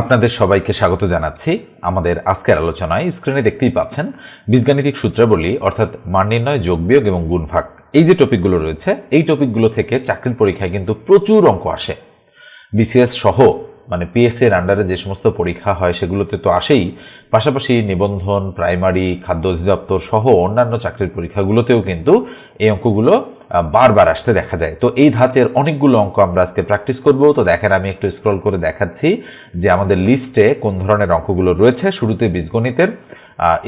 আপনাদের সবাইকে স্বাগত জানাচ্ছি আমাদের আজকের আলোচনায়। স্ক্রিনে দেখতেই পাচ্ছেন বীজগাণিতিক সূত্রাবলী, অর্থাৎ মান নির্ণয়, যোগ বিয়োগ এবং গুণভাগ। এই যে টপিকগুলো রয়েছে, এই টপিকগুলো থেকে চাকরির পরীক্ষায় কিন্তু প্রচুর অঙ্ক আসে। বিসিএস সহ মানে পিএসসি এর আন্ডারে যে সমস্ত পরীক্ষা হয়, সেগুলোতে তো আসেই। পাশাপাশি নিবন্ধন, প্রাইমারি, খাদ্য অধিদপ্তর সহ অন্যান্য চাকরির পরীক্ষাগুলোতেও কিন্তু এই অঙ্কগুলো বারবার আসতে দেখা যায়। তো এই ধাঁচের অনেকগুলো অঙ্ক আমরা আজকে প্র্যাকটিস করব। তো দেখেন, আমি একটু স্ক্রল করে দেখাচ্ছি যে আমাদের লিস্টে কোন ধরনের অঙ্কগুলো রয়েছে। শুরুতে বীজগণিতের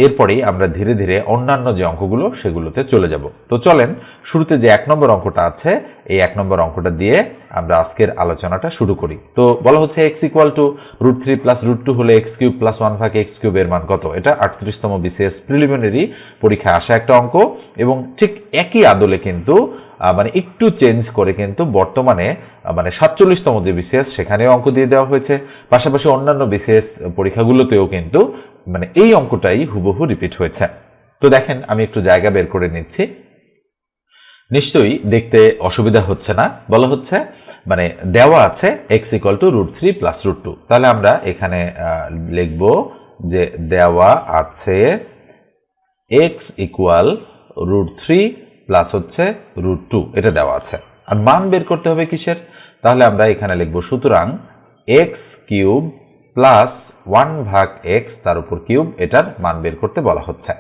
এরপরেই আমরা ধীরে ধীরে অন্যান্য যে অঙ্কগুলো সেগুলোতে চলে যাব। তো চলেন, শুরুতে যে এক নম্বর অঙ্কটা আছে, এই এক নম্বর অঙ্কটা দিয়ে আমরা আজকের আলোচনাটা শুরু করি। তো বলা হচ্ছে x equal to root three plus root two হলে এক্স কিউব প্লাস ওয়ান ভাগ এক্স কিউবের মান কত? এটা আটত্রিশতম বিসিএস প্রিলিমিনারি পরীক্ষায় আসা একটা অঙ্ক এবং ঠিক একই আদলে কিন্তু মানে একটু চেঞ্জ করে কিন্তু বর্তমানে মানে সাতচল্লিশতম যে বিসিএস সেখানেও অঙ্ক দিয়ে দেওয়া হয়েছে। পাশাপাশি অন্যান্য বিসিএস পরীক্ষাগুলোতেও কিন্তু মানে এই অঙ্কটাই হুবহু রিপিট হয়েছে। তো দেখেন, আমি একটু জায়গা বের করে নিচ্ছি। নিশ্চয়ই দেখতে অসুবিধা হচ্ছে না। বলা হচ্ছে মানে দেওয়া আছে x equal to root three plus root two তাহলে আমরা এখানে লিখব যে দেওয়া আছে x equal root three plus হচ্ছে রুট টু এটা দেওয়া আছে। আর মান বের করতে হবে কিসের? তাহলে আমরা এখানে লিখব, সুতরাং এক্স কিউব প্লাস ওয়ান ভাগ এক্স তার উপর কিউব এটার মান বের করতে বলা হচ্ছে।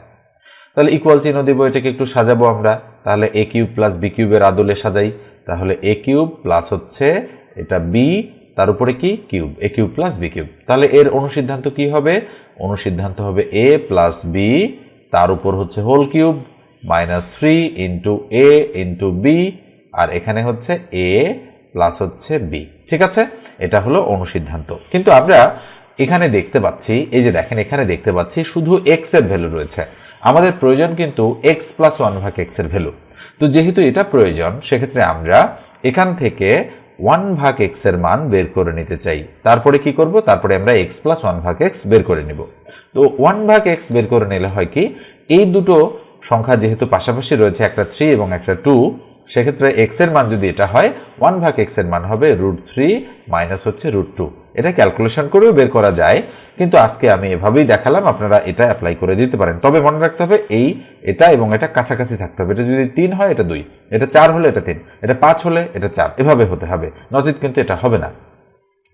তাহলে ইকুয়াল চিহ্ন দিব, এটাকে একটু সাজাবো আমরা। তাহলে এ কিউব প্লাস বি কিউবের আদলে সাজাই। তাহলে এ কিউব প্লাস হচ্ছে এটা বি তার উপরে কি? Cube a cube plus b cube তাহলে এর অনুসিদ্ধান্ত কি হবে? অনুসিদ্ধান্ত হবে এ প্লাস বি তার উপর হচ্ছে whole cube minus three into a into b আর এখানে হচ্ছে এ প্লাস হচ্ছে বি ঠিক আছে? এটা হলো অনুসিদ্ধান্ত। কিন্তু আমরা এখানে দেখতে পাচ্ছি, এই যে দেখেন, এখানে দেখতে পাচ্ছি শুধু এক্সের ভ্যালু রয়েছে। আমাদের প্রয়োজন কিন্তু এক্স প্লাস ওয়ান ভাগ এক্সের ভ্যালু তো যেহেতু এটা প্রয়োজন, সেক্ষেত্রে আমরা এখান থেকে ওয়ান ভাগ এক্সের মান বের করে নিতে চাই। তারপরে কি করব? তারপরে আমরা এক্স প্লাস ওয়ান ভাগ এক্স বের করে নিব। তো ওয়ান ভাগ এক্স বের করে নিলে হয় কি, এই দুটো সংখ্যা যেহেতু পাশাপাশি রয়েছে, একটা থ্রি এবং একটা টু সেক্ষেত্রে এক্সের মান যদি এটা হয় ওয়ান ভাগ এক্সের মান হবে রুট থ্রি মাইনাস হচ্ছে রুট টু এটা ক্যালকুলেশন করেও বের করা যায়, কিন্তু আজকে আমি এভাবেই দেখালাম, আপনারা এটা অ্যাপ্লাই করে দিতে পারেন। তবে মনে রাখতে হবে, এই, এটা এবং এটা কাছাকাছি থাকতে হবে। এটা যদি তিন হয়, এটা দুই। এটা চার হলে এটা তিন। এটা পাঁচ হলে এটা চার। এভাবে হতে হবে। নচিত কিন্তু এটা হবে না।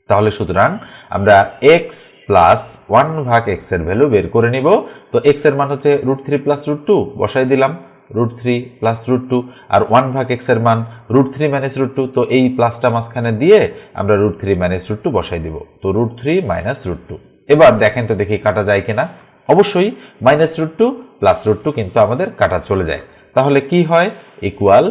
তাহলে সুতরাং আমরা এক্স প্লাস ওয়ান ভাগ এক্সের ভ্যালু বের করে নিব। তো এক্সের মান হচ্ছে root three plus root two বসাই দিলাম। Root three plus root two আর ওয়ান ভাগ এক্সের মান root three minus root two তো এই প্লাসটা মাঝখানে দিয়ে আমরা root three minus root two বসাই দিব। তো root three minus root two এবার দেখেন তো দেখি কাটা যায় কিনা। অবশ্যই minus root two plus root two কিন্তু আমাদের কাটা চলে যায়। তাহলে কি হয়? ইকুয়াল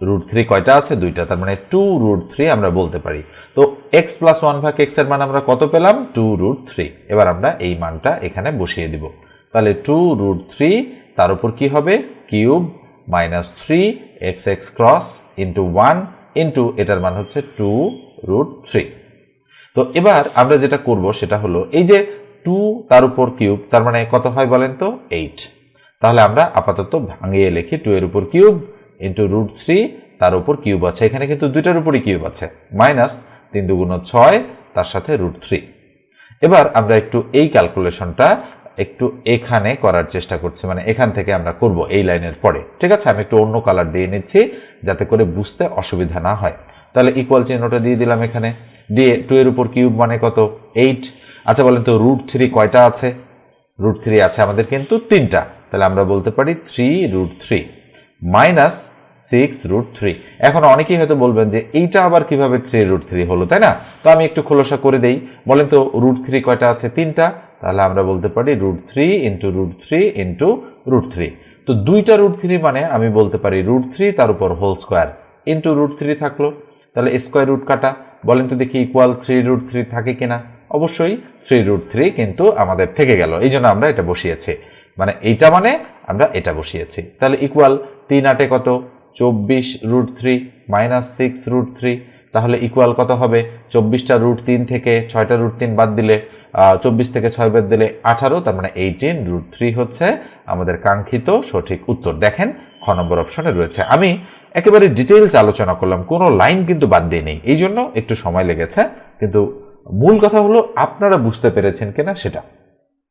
রুট থ্রি কয়টা আছে? দুইটা। তার মানে টু রুট থ্রি আমরা বলতে পারি। তো এক্স প্লাস ওয়ান ভাগ এক্সের মান আমরা কত পেলাম? টু রুট থ্রি এবার আমরা এই মানটা এখানে বসিয়ে দিব। তাহলে টু রুট থ্রি তার উপর কি হবে? Cube minus three x x cross into one into এটার মান হচ্ছে টু রুট থ্রি। তো এবার আমরা যেটা করব সেটা হলো, এই যে টু তার উপর কিউব, তার মানে কত হয় বলেন তো? এইট। তাহলে আমরা আপাতত ভাঙিয়ে লিখি টু এর উপর কিউব ইন্টু রুট থ্রি, তার উপর কিউব আছে। এখানে কিন্তু দুইটার উপরই কিউব আছে। মাইনাস তিন দুগুণ ছয়, তার সাথে রুট থ্রি। এবার আমরা একটু এই ক্যালকুলেশনটা একটু এখানে করার চেষ্টা করছি মানে এখান থেকে আমরা করব এই লাইনের পরে। ঠিক আছে? আমি একটু অন্য কালার দিয়ে নিচ্ছি, যাতে করে বুঝতে অসুবিধা না হয়। তাহলে ইকুয়াল চিহ্নটা দিয়ে দিলাম এখানে। দিয়ে টু এর উপর কিউব মানে কত? এইট আচ্ছা বলেন তো রুট থ্রি কয়টা আছে? রুট থ্রি আছে আমাদের কিন্তু তিনটা। তাহলে আমরা বলতে পারি three root three minus six root three এখন অনেকেই হয়তো বলবেন যে এইটা আবার কীভাবে থ্রি রুট থ্রি হলো, তাই না? তো আমি একটু খোলসা করে দেই। বলেন তো রুট থ্রি কয়টা আছে? তিনটা। তাহলে আমরা বলতে পারি root three into root three into root three তো দুইটা রুট থ্রি মানে আমি বলতে পারি রুট থ্রি তার উপর whole square into root three থাকল। তাহলে স্কোয়ার রুট কাটা। বলেন তো দেখি ইকুয়াল থ্রি রুট থ্রি থাকে কিনা। অবশ্যই থ্রি রুট থ্রি কিন্তু আমাদের থেকে গেল। এই জন্য আমরা এটা বসিয়েছি। মানে এইটা মানে আমরা এটা বসিয়েছি। তাহলে ইকুয়াল তিন আটে কত? চব্বিশ root three minus six root three তাহলে ইকুয়াল কত হবে? চব্বিশটা রুট তিন থেকে ছয়টা রুট তিন বাদ দিলে চব্বিশ থেকে ছয় বাদ দিলে আঠারো, তার মানে এইটিন রুট থ্রি হচ্ছে আমাদের কাঙ্ক্ষিত সঠিক উত্তর। দেখেন, খ নম্বর অপশনে রয়েছে। আমি একেবারে ডিটেলস আলোচনা করলাম, কোনো লাইন কিন্তু বাদ দিয়ে নেই। এই জন্য একটু সময় লেগেছে, কিন্তু মূল কথা হলো, আপনারা বুঝতে পেরেছেন কিনা সেটা।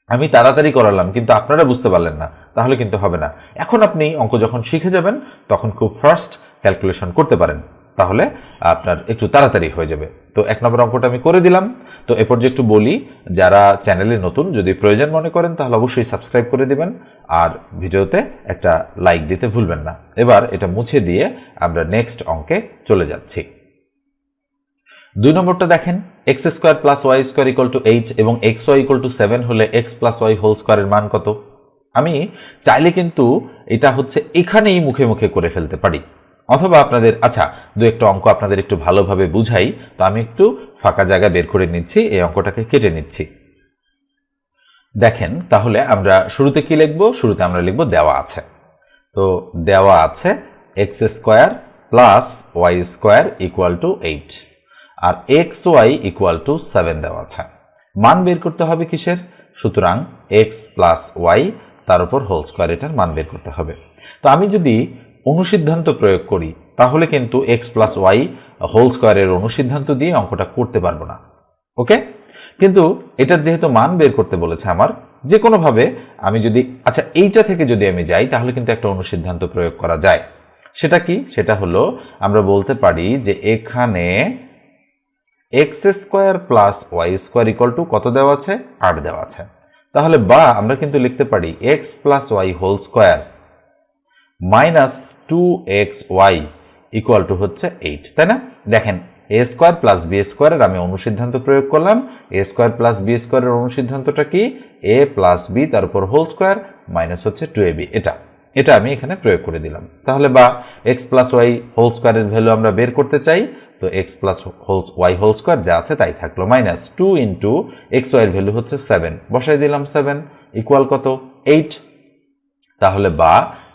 আমি তাড়াতাড়ি করালাম, কিন্তু আপনারা বুঝতে পারলেন না, তাহলে কিন্তু হবে না। এখন আপনি অঙ্ক যখন শিখে যাবেন, তখন খুব ফার্স্ট ক্যালকুলেশন করতে পারেন। তাহলে আপনার একটু তাড়াতাড়ি হয়ে যাবে। তো এক নম্বর অঙ্কটা আমি করে দিলাম। তো এরপর যে একটু বলি, যারা চ্যানেলে নতুন, যদি প্রয়োজন মনে করেন, তাহলে অবশ্যই সাবস্ক্রাইব করে দিবেন। আর ভিডিওতে একটা লাইক দিতে ভুলবেন না। এবার এটা মুছে দিয়ে আমরা নেক্সট অঙ্কে চলে যাচ্ছি। দুই নম্বরটা দেখেন, x square plus y square equal to eight এবং x y equal to seven হলে এক্স প্লাস ওয়াই হোল স্কোয়ারের মান কত? আমি চাইলে কিন্তু এটা হচ্ছে এখানেই মুখে মুখে করে ফেলতে পারি। অথবা আপনাদের আচ্ছা দু একটা অঙ্ক আপনাদের একটু ভালোভাবে বুঝাই, তো আমি একটু ফাঁকা জায়গা বের করে নিচ্ছি, এই অঙ্কটাকে কেটে নিচ্ছি। দেখেন, তাহলে আমরা শুরুতে কি লিখব? শুরুতে আমরা লিখব দেওয়া আছে। তো দেওয়া আছে x square plus y square equal to eight R x y equal to seven দেওয়া আছে। মান বের করতে হবে কিসের? সুতরাং এক্স প্লাস ওয়াই তার উপর হোল স্কোয়ার এটার মান বের করতে হবে। তো আমি যদি অনুসিদ্ধান্ত প্রয়োগ করি, তাহলে কিন্তু এক্স প্লাস ওয়াই হোল স্কোয়ারের অনুসিদ্ধান্ত দিয়ে অঙ্কটা করতে পারব না। ওকে? কিন্তু এটার যেহেতু মান বের করতে বলেছে আমার, যে কোনোভাবে আমি যদি আচ্ছা এইটা থেকে যদি আমি যাই, তাহলে কিন্তু একটা অনুসিদ্ধান্ত প্রয়োগ করা যায়। সেটা কি? সেটা হলো, আমরা বলতে পারি যে এখানে x square plus y square equal to কত দেওয়া আছে? আট দেওয়া আছে। তাহলে বা আমরা কিন্তু লিখতে পারি x plus y whole square minus two x y equal to হচ্ছে এইট, তাই না? দেখেন, এ স্কোয়ার প্লাস বি স্কোয়ারের আমি অনুসিদ্ধান্ত প্রয়োগ করলাম। এ স্কোয়ার প্লাস বি স্কোয়ারের অনুসিদ্ধান্তটা কি? এ প্লাস বি তার উপর হোল স্কোয়ার মাইনাস হচ্ছে টু এ বি। এটা এটা আমি এখানে প্রয়োগ করে দিলাম। তাহলে বা এক্স প্লাস ওয়াই হোল স্কোয়ারের ভ্যালু আমরা বের করতে চাই, তো x plus whole y whole square যা আছে তাই থাকল। মাইনাস টু ইন্টু এক্স ওয়াইয়ের ভ্যালু হচ্ছে সেভেন। বসাই দিলাম সেভেন, ইকুয়াল কত? এইট। তাহলে বা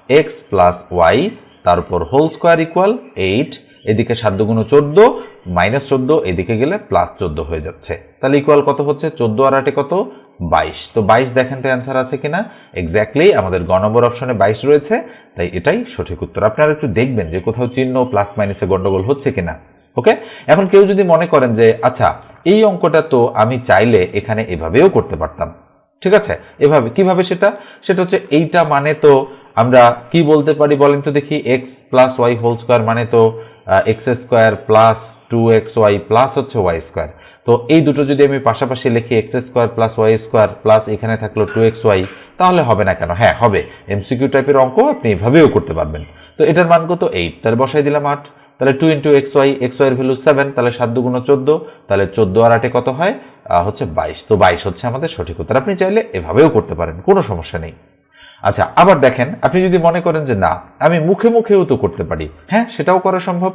এক্স প্লাস ওয়াই তার উপর হোল স্কোয়ার ইকুয়াল এইট এদিকে সাত দুগুণ চোদ্দ মাইনাস চোদ্দ, এদিকে গেলে প্লাস চোদ্দ হয়ে যাচ্ছে। তাহলে ইকুয়াল কত হচ্ছে? চোদ্দ আর আটে কত? বাইশ। তো বাইশ দেখেন তো অ্যান্সার আছে কিনা? এক্স্যাক্টলি আমাদের গ নম্বর অপশনে বাইশ রয়েছে, তাই এটাই সঠিক উত্তর। আপনারা একটু দেখবেন যে কোথাও চিহ্ন প্লাস মাইনাসে গন্ডগোল হচ্ছে কিনা। ওকে? এখন কেউ যদি মনে করেন যে আচ্ছা এই অঙ্কটা তো আমি চাইলে এখানে এভাবেও করতে পারতাম। ঠিক আছে? এভাবে, কীভাবে সেটা? সেটা হচ্ছে এইটা মানে তো আমরা কি বলতে পারি বলেন তো দেখি X plus Y whole square মানে তো X square plus two X Y plus হচ্ছে ওয়াই স্কোয়ার তো এই দুটো যদি আমি পাশাপাশি লিখি X square plus Y square plus এখানে থাকল টু এক্স ওয়াই তাহলে হবে না কেন? হ্যাঁ হবে। এমসিকিউ টাইপের অঙ্ক আপনি এভাবেও করতে পারবেন। তো এটার মান কত? এইট তাহলে বসাই দিলাম আট। তাহলে two into X Y X ওয়াইয়ের ভ্যালু সেভেন তাহলে সাত দুগুণ চোদ্দ, তাহলে চোদ্দ আর আটে কত হয়? হচ্ছে বাইশ। তো বাইশ হচ্ছে আমাদের সঠিক উত্তর। আপনি চাইলে এভাবেও করতে পারেন, কোনো সমস্যা নেই। আচ্ছা আবার দেখেন, আপনি যদি মনে করেন যে না, আমি মুখে মুখেও তো করতে পারি হ্যাঁ সেটাও করা সম্ভব।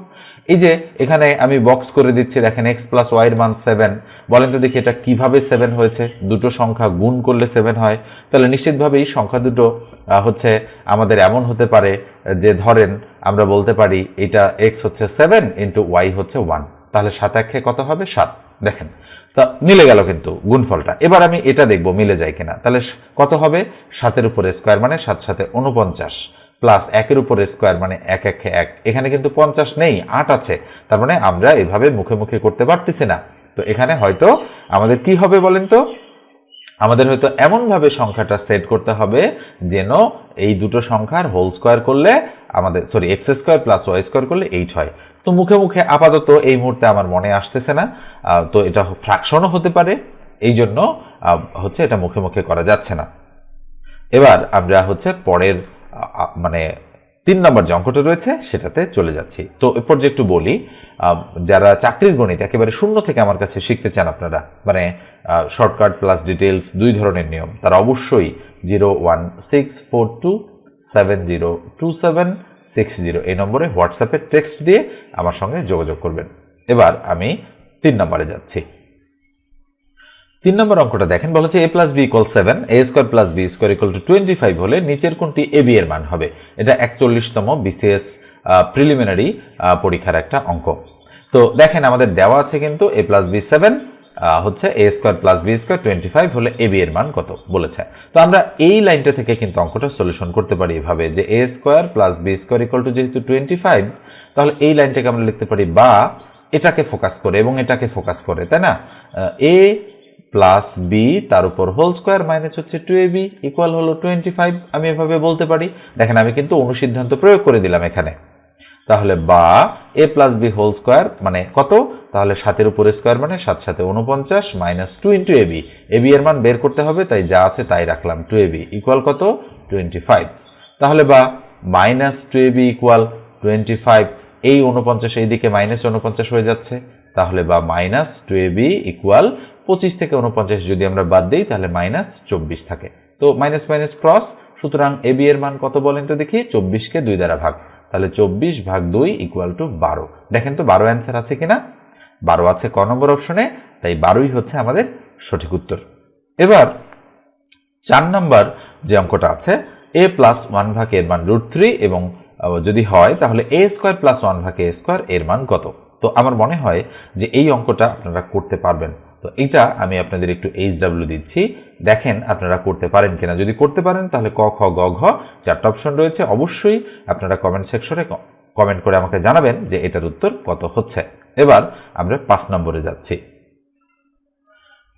এই যে, এখানে আমি বক্স করে দিচ্ছি, দেখেন এক্স প্লাস ওয়াইয়ের মান সেভেন বলেন তো দেখি এটা কীভাবে সেভেন হয়েছে? দুটো সংখ্যা গুণ করলে সেভেন হয়। তাহলে নিশ্চিতভাবেই সংখ্যা দুটো হচ্ছে আমাদের এমন হতে পারে যে, ধরেন, আমরা বলতে পারি এটা এক্স হচ্ছে সেভেন ইন্টু ওয়াই হচ্ছে ওয়ান তাহলে সাত একে কত হবে? সাত। দেখেন তা মিলে গেল কিন্তু গুণফলটা। এবার আমি এটা দেখব মিলে যায় কিনা। তাহলে কত হবে? সাতের উপরে স্কোয়ার মানে সাত সাথে উনপঞ্চাশ প্লাস একের উপরে স্কোয়ার মানে এক এক এক। এখানে কিন্তু পঞ্চাশ নেই, আট আছে। তার মানে আমরা এভাবে মুখে মুখে করতে পারতেছি না। তো এখানে হয়তো আমাদের কি হবে বলেন তো? আমাদের হয়তো এমনভাবে সংখ্যাটা সেট করতে হবে যেন এই দুটো সংখ্যার হোল স্কোয়ার করলে আমাদের sorry X square plus Y square করলে এইট হয়। তো মুখে মুখে আপাতত এই মুহূর্তে আমার মনে আসতেছে না। তো এটা ফ্র্যাকশনও হতে পারে, এই জন্য হচ্ছে এটা মুখে মুখে করা যাচ্ছে না। এবার আমরা হচ্ছে পরের মানে তিন নম্বর যে অঙ্কটা রয়েছে, সেটাতে চলে যাচ্ছি। তো এরপর যে একটু বলি যারা চাকরির গণিত একেবারে শূন্য থেকে আমার কাছে শিখতে চান আপনারা মানে শর্টকাট প্লাস ডিটেলস দুই ধরনের নিয়ম, তারা অবশ্যই zero one six four two seven zero two seven six zero এই নম্বরে হোয়াটসঅ্যাপে টেক্সট দিয়ে আমার সঙ্গে যোগাযোগ করবেন। এবার আমি তিন নম্বরে যাচ্ছি। তিন নম্বর অঙ্কটা দেখেন, বলা হচ্ছে A plus B equal seven A square plus B square equal to twenty five হলে নিচের কোনটি এ বি এর মান হবে? এটা একচল্লিশতম বিসিএস প্রিলিমিনারি পরীক্ষার একটা অঙ্ক। তো দেখেন আমাদের দেওয়া আছে কিন্তু এ প্লাস বি সেভেন হচ্ছে A square plus B square twenty five হলে এ বি এর মান কত বলেছে। তো আমরা এই লাইনটা থেকে কিন্তু অঙ্কটা সলিউশন করতে পারি এভাবে যে A square plus B square equal to যেহেতু টোয়েন্টি ফাইভ তাহলে এই লাইনটাকে আমরা লিখতে পারি বা এটাকে ফোকাস করে এবং এটাকে ফোকাস করে, তাই না? এ প্লাস বি তার উপর হোল স্কোয়ার মাইনাস হচ্ছে টু এ বি ইকুয়াল হলো টোয়েন্টি ফাইভ আমি এভাবে বলতে পারি। দেখেন আমি কিন্তু অনুসিদ্ধান্ত প্রয়োগ করে দিলাম এখানে। তাহলে বা A plus B whole square মানে কত? তাহলে সাতের উপরে স্কোয়ার মানে সাত সাথে উনপঞ্চাশ minus two into A B A B এর মান বের করতে হবে, তাই যা আছে তাই রাখলাম টু এ বি ইকুয়াল কত? টোয়েন্টি ফাইভ তাহলে বা minus two A B equal twenty five এই উনপঞ্চাশ এইদিকে মাইনাস উনপঞ্চাশ হয়ে যাচ্ছে। তাহলে বা minus two A B equal পঁচিশ থেকে উনপঞ্চাশ যদি আমরা বাদ দিই, তাহলে মাইনাস চব্বিশ থাকে। তো মাইনাস মাইনাস ক্রস সুতরাং এ বি এর মান কত বলেন তো দেখি? চব্বিশকে দুই দ্বারা ভাগ। তাহলে চব্বিশ ভাগ দুই ইকুয়াল টু বারো। দেখেন তো বারো অ্যান্সার আছে কিনা? বারো আছে ক নম্বর অপশনে তাই বারোই হচ্ছে আমাদের সঠিক উত্তর। এবার চার নম্বর যে অঙ্কটা আছে এ প্লাস ওয়ান ভাগ এর মান রুট থ্রি এবং যদি হয়, তাহলে এ স্কোয়ার প্লাস ওয়ান ভাগ এ স্কোয়ার এর মান কত? তো আমার মনে হয় যে এই অঙ্কটা আপনারা করতে পারবেন। তো এটা আমি আপনাদের একটু এইচ ডাব্লিউ দিচ্ছি। দেখেন আপনারা করতে পারেন কিনা। যদি করতে পারেন, তাহলে ক, খ, গ, ঘ চারটা অপশন রয়েছে। অবশ্যই আপনারা কমেন্ট সেকশনে কমেন্ট করে আমাকে জানাবেন যে এটার উত্তর কত হচ্ছে। এবার আমরা পাঁচ নম্বরে যাচ্ছি।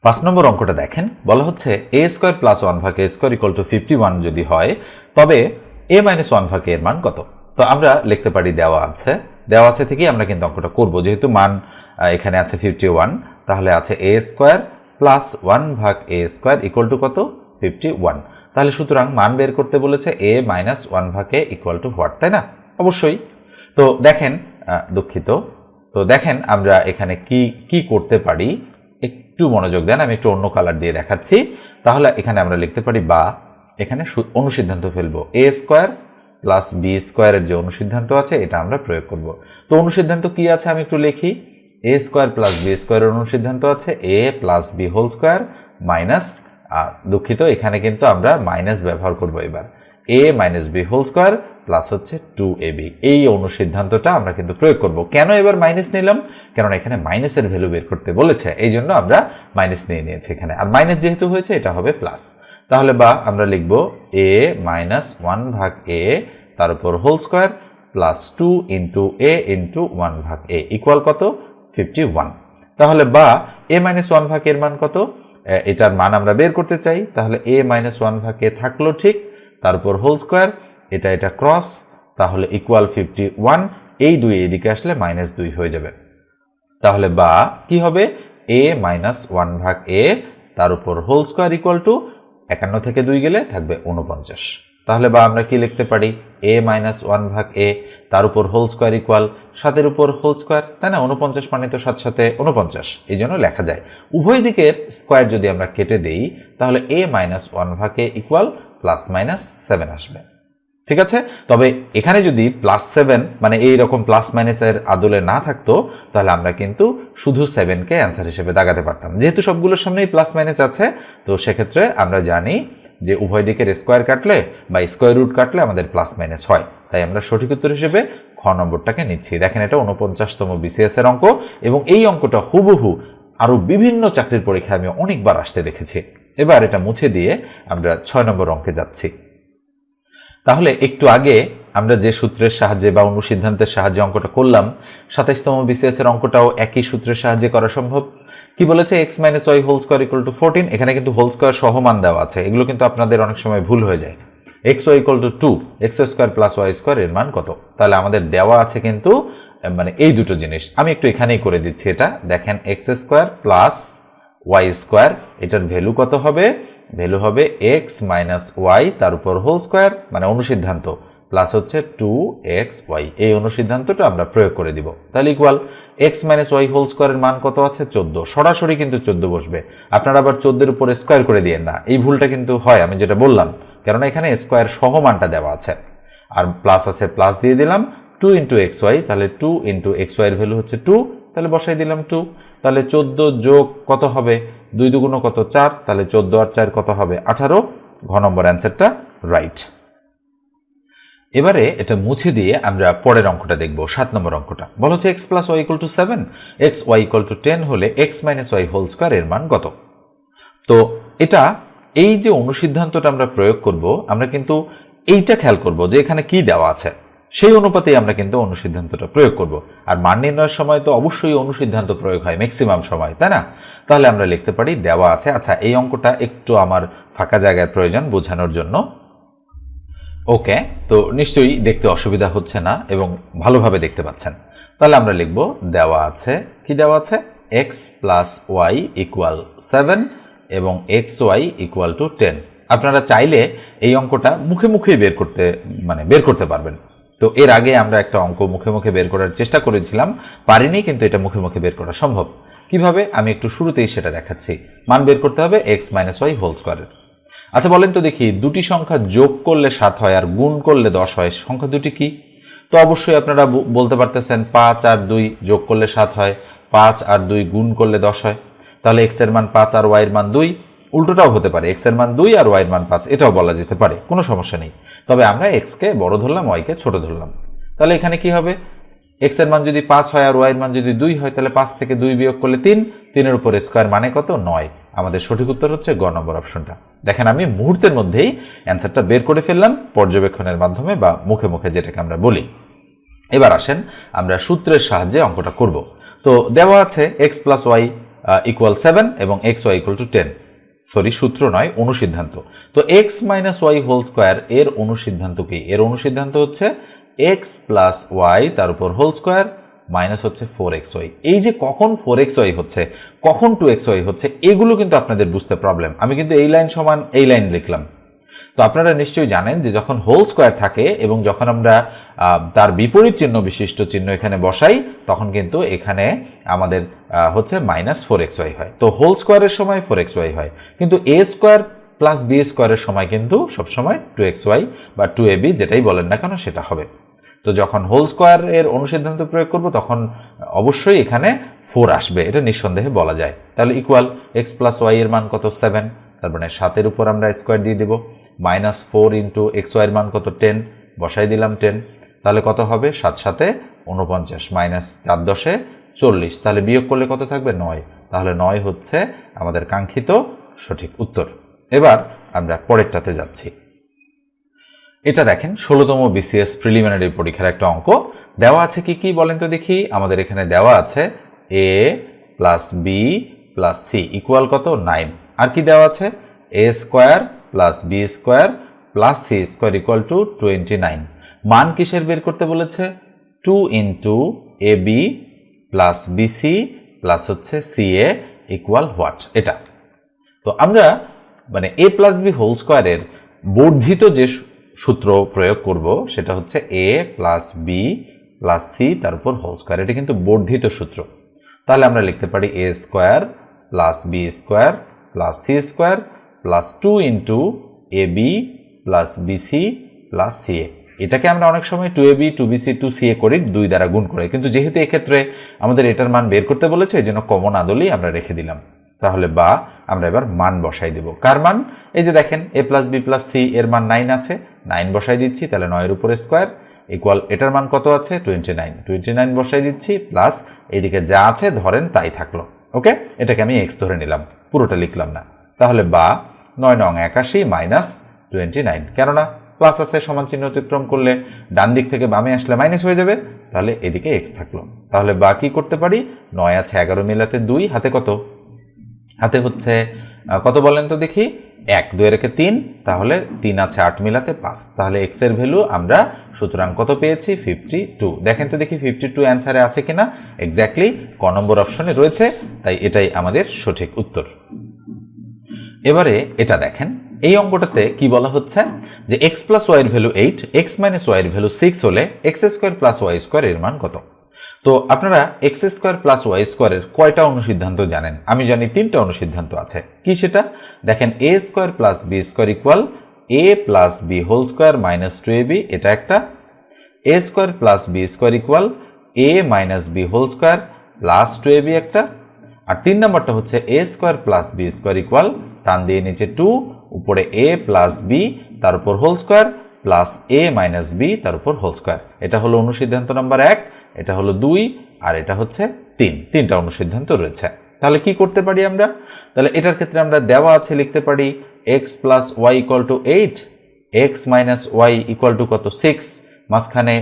পাঁচ নম্বর অঙ্কটা দেখেন। বলা হচ্ছে এ স্কোয়ার প্লাস ওয়ান ভাগ A square equal to fifty one যদি হয়, তবে এ মাইনাস ওয়ান ভাগ এর মান কত? তো আমরা লিখতে পারি দেওয়া আছে। দেওয়া আছে থেকেই আমরা কিন্তু অঙ্কটা করব। যেহেতু মান এখানে আছে ফিফটি ওয়ান তাহলে আছে এ স্কোয়ার প্লাস ওয়ান ভাগ এ স্কোয়ার ইকুয়াল টু কত? ফিফটি ওয়ান তাহলে সুতরাং মান বের করতে বলেছে এ মাইনাস ওয়ান ভাগ এ ইকুয়াল টু হোয়াট তাই না? অবশ্যই। তো দেখেন দুঃখিত। তো দেখেন আমরা এখানে কি কি করতে পারি? একটু মনোযোগ দেন, আমি একটু অন্য কালার দিয়ে দেখাচ্ছি। তাহলে এখানে আমরা লিখতে পারি বা এখানে অনুসিদ্ধান্ত ফেলব। এ স্কোয়ার প্লাস বি স্কোয়ারের যে অনুসিদ্ধান্ত আছে, এটা আমরা প্রয়োগ করব। তো অনুসিদ্ধান্ত কি আছে আমি একটু লিখি। এ স্কোয়ার প্লাস বি স্কোয়ারের অনুসিদ্ধান্ত আছে A plus B whole square minus দুঃখিত, এখানে কিন্তু আমরা মাইনাস ব্যবহার করব এবার। A minus B whole square plus হচ্ছে টু এ বি এই অনুসিদ্ধান্তটা আমরা কিন্তু প্রয়োগ করব। কেন এবার মাইনাস নিলাম? কেননা এখানে মাইনাসের ভ্যালু বের করতে বলেছে, এই জন্য আমরা মাইনাস নিয়ে নিয়েছি এখানে। আর মাইনাস যেহেতু হয়েছে, এটা হবে প্লাস তাহলে বা আমরা লিখব এ মাইনাস ওয়ান ভাগ এ তার উপর whole square plus two into A into one ভাগ এ ইকুয়াল কত? ফিফটি ওয়ান তাহলে বা এ মাইনাস ওয়ান ভাগ এর মান কত? এটার মান আমরা বের করতে চাই। তাহলে এ মাইনাস ওয়ান ভাগ এ থাকল ঠিক। তারপর হোল স্কোয়ার এটা এটা ক্রস তাহলে ইকুয়াল ফিফটি ওয়ান এই দুই এদিকে আসলে মাইনাস দুই হয়ে যাবে। তাহলে বা কি হবে? এ মাইনাস ওয়ান ভাগ এ তার উপর হোল স্কোয়ার ইকুয়াল টু একান্ন থেকে দুই গেলে থাকবে উনপঞ্চাশ তাহলে বা আমরা কি লিখতে পারি? এ মাইনাস ওয়ান ভাগ এ তার উপর হোল স্কোয়ার ইকুয়াল সাতের উপর হোল স্কোয়ার তাই না? উনপঞ্চাশ মানে তো সাত সাথে উনপঞ্চাশ এই জন্য লেখা যায়। উভয় দিকের স্কোয়ার যদি আমরা কেটে দেই, তাহলে এ মাইনাস ওয়ান ভাগ A equal plus minus seven আসবে। ঠিক আছে? তবে এখানে যদি প্লাস সেভেন মানে এই রকম প্লাস মাইনাসের আদলে না থাকতো, তাহলে আমরা কিন্তু শুধু সেভেনকে অ্যান্সার হিসেবে দাগাতে পারতাম। যেহেতু সবগুলোর সামনেই প্লাস মাইনাস আছে, তো সেক্ষেত্রে আমরা জানি যে উভয় দিকের স্কোয়ার কাটলে বা স্কোয়ার রুট কাটলে আমাদের প্লাস মাইনাস হয়। তাই আমরা সঠিক উত্তর হিসেবে খ নম্বরটাকে নিচ্ছি। দেখেন এটা উনপঞ্চাশতম বিসিএস এর অঙ্ক এবং এই অঙ্কটা হুবহু আরও বিভিন্ন চাকরির পরীক্ষায় আমি অনেকবার আসতে দেখেছি। এবার এটা মুছে দিয়ে আমরা ছয় নম্বর অঙ্কে যাচ্ছি। তাহলে একটু আগে আমরা যে সূত্রের সাহায্যে বা অনুসিদ্ধান্তের সাহায্যে অঙ্কটা করলাম, সাতাইশতম বিসিএস এর অঙ্কটাও একই সূত্রের সাহায্যে করা সম্ভব। কি বলেছে? X minus Y whole square equal to fourteen এখানে কিন্তু হোল স্কোয়ার সহমান দেওয়া আছে। এগুলো কিন্তু আপনাদের অনেক সময় ভুল হয়ে যায়। X Y equal to two X square plus Y square এর মান কত? তাহলে আমাদের দেওয়া আছে কিন্তু মানে এই দুটো জিনিস। আমি একটু এখানেই করে দিচ্ছি এটা। দেখেন X square plus Y square এটার ভ্যালু কত হবে? ভ্যালু হবে এক্স মাইনাস ওয়াই তার উপর হোল স্কোয়ার মানে অনুসিদ্ধান্ত। প্লাস হচ্ছে টু এক্স ওয়াই। এই অনুসিদ্ধান্তটা আমরা প্রয়োগ করে দিব। তাহলে equal X minus Y whole স্কোয়ারের মান কত আছে? চোদ্দ। সরাসরি কিন্তু চোদ্দ বসবে। আপনারা আবার চোদ্দের উপর স্কোয়ার করে দিয়েন না। এই ভুলটা কিন্তু হয়, আমি যেটা বললাম। কেননা এখানে স্কোয়ার সহ মানটা দেওয়া আছে। আর প্লাস আছে প্লাস দিয়ে দিলাম টু ইন্টু এক্স ওয়াই, তাহলে টু ইন্টু এক্স ওয়াইয়ের ভ্যালু হচ্ছে টু, তাহলে বসাই দিলাম টু। তাহলে চোদ্দ যোগ কত হবে? দুই দুগুণ কত চার, তাহলে চোদ্দ আর চার কত হবে? আঠারো। ঘ নম্বর অ্যান্সারটা রাইট এবারে এটা মুছে দিয়ে আমরা পরের অঙ্কটা দেখব, সাত নম্বর অঙ্কটা। বলা হচ্ছে X plus Y equal to seven X Y equal to ten হলে X minus Y whole square এর মান কত? তো এটা এই যে অনুসিদ্ধান্তটা আমরা প্রয়োগ করব, আমরা কিন্তু এইটা খেয়াল করব যে এখানে কি দেওয়া আছে। সেই অনুপাতেই আমরা কিন্তু অনুসিদ্ধান্তটা প্রয়োগ করব। আর মান নির্ণয়ের সময় তো অবশ্যই অনুসিদ্ধান্ত প্রয়োগ হয় ম্যাক্সিমাম সময়, তাই না? তাহলে আমরা লিখতে পারি দেওয়া আছে। আচ্ছা এই অঙ্কটা একটু আমার ফাঁকা জায়গার প্রয়োজন বোঝানোর জন্য। ওকে তো নিশ্চয়ই দেখতে অসুবিধা হচ্ছে না এবং ভালোভাবে দেখতে পাচ্ছেন। তাহলে আমরা লিখব, দেওয়া আছে, কি দেওয়া আছে? X plus Y equal seven এবং X Y equal to ten আপনারা চাইলে এই অঙ্কটা মুখে মুখেই বের করতে মানে বের করতে পারবেন। তো এর আগে আমরা একটা অঙ্ক মুখে মুখে বের করার চেষ্টা করেছিলাম, পারিনি, কিন্তু এটা মুখে মুখে বের করা সম্ভব। কীভাবে? আমি একটু শুরুতেই সেটা দেখাচ্ছি। মান বের করতে হবে এক্স মাইনাস ওয়াই হোল স্কোয়ারের আচ্ছা বলেন তো দেখি, দুটি সংখ্যা যোগ করলে সাত হয় আর গুণ করলে দশ হয়, সংখ্যা দুটি কি? তো অবশ্যই আপনারা বলতে পারতেছেন পাঁচ আর দুই যোগ করলে সাত হয়, পাঁচ আর দুই গুণ করলে দশ হয়। তাহলে এক্সের মান পাঁচ আর ওয়াই এর মান দুই, উল্টোটাও হতে পারে এক্সের মান দুই আর ওয়াই এর মান পাঁচ, এটাও বলা যেতে পারে, কোনো সমস্যা নেই। তবে আমরা এক্সকে বড় ধরলাম ওয়াইকে ছোট ধরলাম। তাহলে এখানে কি হবে? এক্সের মান যদি পাঁচ হয় আর ওয়াই এর মান যদি দুই হয়, তাহলে পাঁচ থেকে দুই বিয়োগ করলে তিন। তিনের উপর স্কোয়ার মানে কত? নয়। আমাদের সঠিক উত্তর হচ্ছে গ নম্বর অপশনটা দেখেন, আমি মুহূর্তের মধ্যেই অ্যান্সারটা বের করে ফেললাম পর্যবেক্ষণের মাধ্যমে বা মুখে মুখে যেটাকে আমরা বলি। এবার আসেন, আমরা সূত্রের সাহায্যে অঙ্কটা করব। তো দেওয়া আছে X plus Y equal seven এবং X Y equal to ten sorry সূত্র নয়, অনুসিদ্ধান্ত। তো X minus Y whole square এর অনুসিদ্ধান্ত কি? এর অনুসিদ্ধান্ত হচ্ছে এক্স প্লাস ওয়াই তার উপর হোল স্কোয়ার মাইনাস হচ্ছে ফোর এক্স ওয়াই এই যে কখন ফোর এক্স ওয়াই হচ্ছে, কখন টু এক্স ওয়াই হচ্ছে, এগুলো কিন্তু আপনাদের বুঝতে প্রবলেম আমি কিন্তু এই লাইন সমান এই লাইন লিখলাম। তো আপনারা নিশ্চয়ই জানেন যে যখন হোল স্কোয়ার থাকে এবং যখন আমরা তার বিপরীত চিহ্ন বিশিষ্ট চিহ্ন এখানে বসাই, তখন কিন্তু এখানে আমাদের হচ্ছে মাইনাস ফোর এক্স ওয়াই হয়। তো হোল স্কোয়ারের সময় ফোর এক্স ওয়াই হয়। কিন্তু এ স্কোয়ার প্লাস বি স্কোয়ারের সময় কিন্তু সবসময় টু এক্স ওয়াই বা টু এ বি যেটাই বলেন না কেন সেটা হবে। তো যখন হোল স্কোয়ার এর অনুসিদ্ধান্ত প্রয়োগ করব, তখন অবশ্যই এখানে ফোর আসবে, এটা নিঃসন্দেহে বলা যায়। তাহলে ইকুয়াল এক্স প্লাস ওয়াই এর মান কত? সেভেন তার মানে সাতের উপর আমরা স্কোয়ার দিয়ে দিব। মাইনাস ফোর ইন্টু এক্স ওয়াইয়ের মান কত? টেন বসাই দিলাম টেন তাহলে কত হবে? সাত সাথে উনপঞ্চাশ মাইনাস চার দশে চল্লিশ। তাহলে বিয়োগ করলে কত থাকবে? নয়। তাহলে নয় হচ্ছে আমাদের কাঙ্ক্ষিত সঠিক উত্তর। এবার আমরা পরেরটাতে যাচ্ছি। এটা দেখেন, ষোলোতম বিসিএস প্রিলিমিনারি পরীক্ষার একটা অঙ্ক। দেওয়া আছে কি কি বলেন তো দেখি? আমাদের এখানে দেওয়া আছে A plus B plus C equal কত? নাইন আর কি দেওয়া আছে? A square plus B square plus C square equal to twenty nine মান কিসের বের করতে বলেছে? Two into A B plus BC plus হচ্ছে সি এ ইকুয়াল হোয়াট এটা। তো আমরা মানে এ প্লাস বি হোল স্কোয়ারের বর্ধিত যে সূত্র প্রয়োগ করব, সেটা হচ্ছে A plus B plus C তার উপর হোল স্কোয়ার এটা কিন্তু বর্ধিত সূত্র। তাহলে আমরা লিখতে পারি A square plus B square plus C square plus two into A B plus BC plus C A এটাকে আমরা অনেক সময় two A B two BC two C A করি, দুই দ্বারা গুণ করে। কিন্তু যেহেতু এক্ষেত্রে আমাদের এটার মান বের করতে বলেছে এই জন্য কমন আদলেই আমরা রেখে দিলাম। তাহলে বা আমরা এবার মান বসাই দেব। কার মান? এই যে দেখেন A plus B plus C এর মান নাইন আছে। নাইন বসাই দিচ্ছি, তাহলে নয়ের উপরে স্কোয়ার ইকুয়াল এটার মান কত আছে? টোয়েন্টি নাইন টোয়েন্টি নাইন বসাই দিচ্ছি প্লাস এইদিকে যা আছে, ধরেন তাই থাকল। ওকে এটাকে আমি এক্স ধরে নিলাম, পুরোটা লিখলাম না। তাহলে বা নয় নং একাশি মাইনাস টোয়েন্টি নাইন কেননা প্লাস আছে, সমান চিহ্ন অতিক্রম করলে ডান দিক থেকে বামে আসলে মাইনাস হয়ে যাবে, তাহলে এদিকে এক্স থাকল। তাহলে বা কি করতে পারি? নয় আছে, এগারো মিলাতে দুই, হাতে কত? হাতে হচ্ছে কত বলেন তো দেখি? এক, দুই রেখে তিন, তাহলে তিন আছে আট মিলাতে পাঁচ। তাহলে এক্সের ভ্যালু আমরা সুতরাং কত পেয়েছি? ফিফটি টু দেখেন তো দেখি ফিফটি টু অ্যান্সারে আছে কিনা? এক্স্যাক্টলি ক নম্বর অপশনে রয়েছে, তাই এটাই আমাদের সঠিক উত্তর। এবারে এটা দেখেন, এই অঙ্কটাতে কি বলা হচ্ছে? যে এক্স প্লাস ওয়াইয়ের ভ্যালু এইট এক্স মাইনাস ওয়াইয়ের ভ্যালু সিক্স হলে X square plus Y square এর মান কত? তো আপনারা এক্স স্কোয়ার প্লাস ওয়াই স্কোয়ারের কয়টা অনুসিদ্ধান্ত জানেন? আমি জানি তিনটা অনুসিদ্ধান্ত আছে। কি সেটা? দেখেন A square plus B square equal A plus B whole square minus two A B এটা একটা। A square plus B square equal A minus B whole square plus two A B একটা। আর তিন নম্বরটা হচ্ছে A square plus B square equal টান দিয়ে নিচে টু উপরে এ প্লাস বি তার উপর whole square plus A minus B তার উপর হোল স্কোয়ার এটা হলো অনুসিদ্ধান্ত নম্বর এক। এটা হলো দুই আর এটা হচ্ছে তিন। তিনটা অনুসিদ্ধান্ত রয়েছে। তাহলে কি করতে পারি আমরা? তাহলে এটার ক্ষেত্রে আমরা দেওয়া আছে লিখতে পারি X plus Y equal to eight X minus Y equal to কত? সিক্স মাঝখানে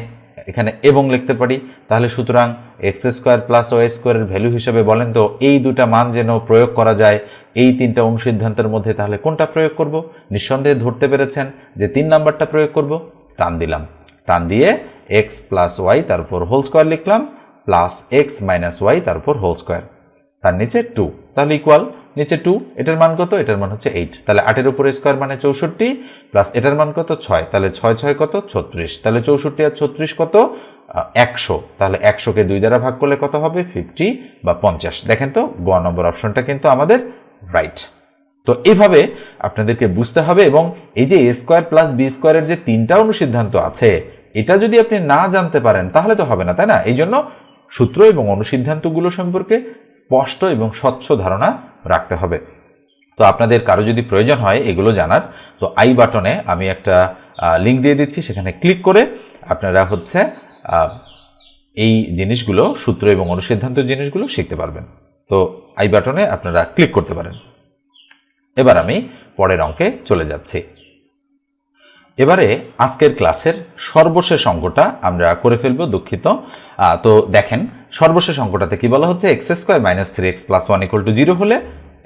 এখানে এবং লিখতে পারি। তাহলে সুতরাং এক্স স্কোয়ার প্লাস ওয়াই স্কোয়ারের ভ্যালু হিসেবে বলেন তো, এই দুটা মান যেন প্রয়োগ করা যায়, এই তিনটা অনুসিদ্ধান্তের মধ্যে তাহলে কোনটা প্রয়োগ করব? নিঃসন্দেহে ধরতে পেরেছেন যে তিন নাম্বারটা প্রয়োগ করব। টান দিলাম। টান দিয়ে এক্স প্লাস ওয়াই তার উপর হোল স্কোয়ার লিখলাম প্লাস এক্স মাইনাস ওয়াই তার উপর হোল স্কোয়ার তার নিচে টু তাহলে ইকুয়াল নিচে টু এটার মান কত? এটার মান হচ্ছে এইট তাহলে আটের উপরে স্কোয়ার মানে চৌষট্টি প্লাস এটার মান কত? ছয়। তাহলে ছয় ছয় কত? ছত্রিশ। তাহলে চৌষট্টি আর ছত্রিশ কত? একশো। তাহলে একশোকে দুই দ্বারা ভাগ করলে কত হবে? ফিফটি বা পঞ্চাশ। দেখেন তো গ নম্বর অপশনটা কিন্তু আমাদের রাইট তো এইভাবে আপনাদেরকে বুঝতে হবে এবং এই যে এ স্কোয়ার প্লাস বি স্কোয়ারের যে তিনটা অনুসিদ্ধান্ত আছে এটা যদি আপনি না জানতে পারেন, তাহলে তো হবে না, তাই না? এই জন্য সূত্র এবং অনুসিদ্ধান্তগুলো সম্পর্কে স্পষ্ট এবং স্বচ্ছ ধারণা রাখতে হবে। তো আপনাদের কারও যদি প্রয়োজন হয় এগুলো জানার, তো আই বাটনে আমি একটা লিঙ্ক দিয়ে দিচ্ছি, সেখানে ক্লিক করে আপনারা হচ্ছে এই জিনিসগুলো, সূত্র এবং অনুসিদ্ধান্ত জিনিসগুলো শিখতে পারবেন। তো আই বাটনে আপনারা ক্লিক করতে পারেন। এবার আমি পরের অঙ্কে চলে যাচ্ছি। এবারে আজকের ক্লাসের সর্বশেষ অঙ্কটা আমরা করে ফেলব দুঃখিত। তো দেখেন, সর্বশেষ অঙ্কটাতে কি বলা হচ্ছে? X square minus three X plus one equal to zero হলে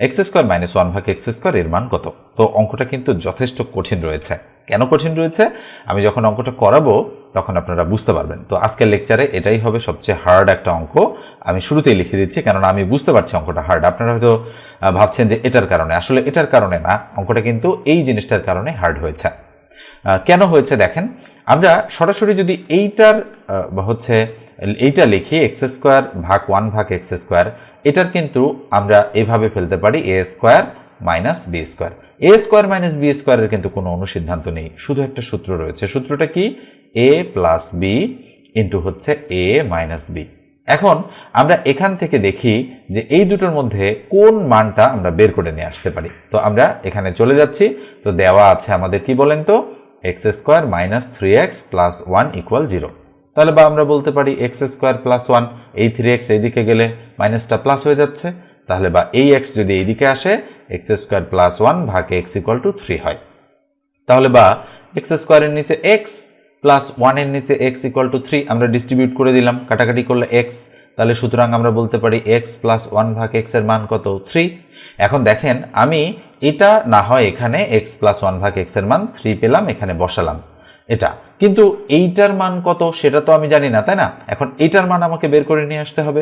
এক্স স্কোয়ার মাইনাস ওয়ান ভাগ এক্স স্কোয়ার এর মান কত? তো অঙ্কটা কিন্তু যথেষ্ট কঠিন রয়েছে। কেন কঠিন রয়েছে? আমি যখন অঙ্কটা করাবো, তখন আপনারা বুঝতে পারবেন। তো আজকের লেকচারে এটাই হবে সবচেয়ে হার্ড একটা অঙ্ক। আমি শুরুতেই লিখে দিচ্ছি, কেননা আমি বুঝতে পারছি অঙ্কটা হার্ড। আপনারা হয়তো ভাবছেন যে এটার কারণে। আসলে এটার কারণে না, অঙ্কটা কিন্তু এই জিনিসটার কারণে হার্ড হয়েছে। কেন হয়েছে দেখেন? আমরা সরাসরি যদি এইটার হচ্ছে এইটা লিখি এক্স স্কোয়ার ভাগ ওয়ান ভাগ এক্স স্কোয়ার এটার কিন্তু আমরা এভাবে ফেলতে পারি A square minus B square A square minus B স্কোয়ারের কিন্তু কোনো অনুসিদ্ধান্ত নেই, শুধু একটা সূত্র রয়েছে। সূত্রটা কি? এ প্লাস বি ইন্টু হচ্ছে এ মাইনাস বি এখন আমরা এখান থেকে দেখি যে এই দুটোর মধ্যে কোন মানটা আমরা বের করে নিয়ে আসতে পারি। তো আমরা এখানে চলে যাচ্ছি। তো দেওয়া আছে আমাদের কি বলেন তো? X square minus three X plus one equal zero তাহলে বা আমরা বলতে পারি এক্স স্কোয়ার প্লাস ওয়ান এই থ্রি এক্স এইদিকে গেলে মাইনাসটা প্লাস হয়ে যাচ্ছে। তাহলে বা এই এক্স যদি এইদিকে আসে এক্স স্কোয়ার প্লাস ওয়ান ভাগ এক্স ইকুয়াল টু থ্রি হয়। তাহলে বা এক্স স্কোয়ারের নিচে এক্স প্লাস ওয়ানের নিচে এক্স ইকুয়াল টু থ্রি আমরা ডিস্ট্রিবিউট করে দিলাম। কাটাকাটি করলে এক্স তাহলে সুতরাং আমরা বলতে পারি এক্স প্লাস ওয়ান ভাগ এক্সের মান কত? থ্রি এখন দেখেন আমি এটা না হয় এখানে এক্স প্লাস ওয়ান ভাগ এক্সের মান থ্রি পেলাম, এখানে বসালাম। এটা। কিন্তু এইটার মান কত সেটা তো আমি জানি না, তাই না? এখন এটার মান আমাকে বের করে নিয়ে আসতে হবে।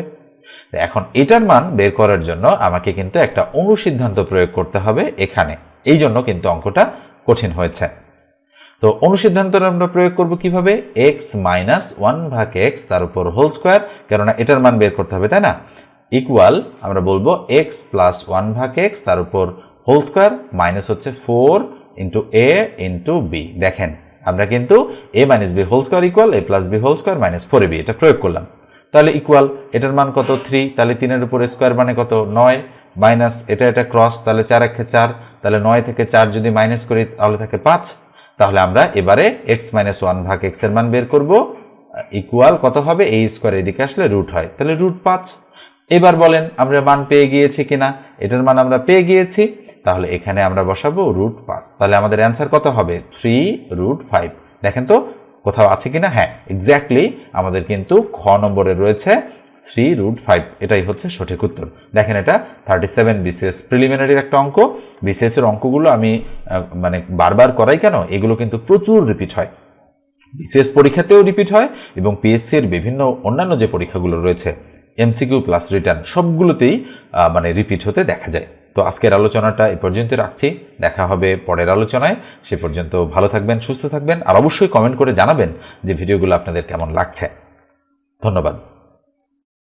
এখন এটার মান বের করার জন্য আমাকে কিন্তু একটা অনুসিদ্ধান্ত প্রয়োগ করতে হবে এখানে। এই জন্য কিন্তু অঙ্কটা কঠিন হয়েছে। তো অনুসিদ্ধান্তটা আমরা প্রয়োগ করব কীভাবে? এক্স মাইনাস ওয়ান ভাগ এক্স তার উপর হোল স্কোয়ার কেননা এটার মান বের করতে হবে, তাই না? ইকুয়াল আমরা বলব এক্স প্লাস ওয়ান ভাগ এক্স তার উপর হোল স্কোয়ার মাইনাস হচ্ছে four into A into B দেখেন, আমরা কিন্তু A minus B whole square equal A plus B whole square minus four B এটা প্রয়োগ করলাম। তাহলে ইকুয়াল এটার মান কত? থ্রি তাহলে তিনের উপরে স্কোয়ার মানে কত? নয়। মাইনাস এটা এটা ক্রস তাহলে চার একে চার, তাহলে নয় থেকে চার যদি মাইনাস করি, তাহলে থাকে পাঁচ। তাহলে আমরা এবারে এক্স মাইনাস ওয়ান ভাগ এক্সের মান বের করব। ইকুয়াল কত হবে? এই স্কোয়ার এদিকে আসলে রুট হয়। তাহলে রুট পাঁচ। এবার বলেন, আমরা মান পেয়ে গিয়েছি কিনা? এটার মান আমরা পেয়ে গিয়েছি। তাহলে এখানে আমরা বসাবো রুট পাঁচ। তাহলে আমাদের অ্যান্সার কত হবে? থ্রি রুট ফাইভ দেখেন তো, কোথাও আছে কিনা? হ্যাঁ এক্স্যাক্টলি আমাদের কিন্তু খ নম্বরে রয়েছে থ্রি রুট ফাইভ এটাই হচ্ছে সঠিক উত্তর। দেখেন এটা থার্টি সেভেন বিসিএস প্রিলিমিনারির একটা অঙ্ক। বিসিএস এর অঙ্কগুলো আমি মানে বারবার করাই কেন? এগুলো কিন্তু প্রচুর রিপিট হয়। বিসিএস পরীক্ষাতেও রিপিট হয় এবং পিএসসি এর বিভিন্ন অন্যান্য যে পরীক্ষাগুলো রয়েছে এমসিকিউ প্লাস রিটার্ন সবগুলোতেই মানে রিপিট হতে দেখা যায়। তো আজকের আলোচনাটা এ পর্যন্ত রাখছি। দেখা হবে পরের আলোচনায়। সে পর্যন্ত ভালো থাকবেন, সুস্থ থাকবেন, আর অবশ্যই কমেন্ট করে জানাবেন যে ভিডিওগুলো আপনাদের কেমন লাগছে। ধন্যবাদ।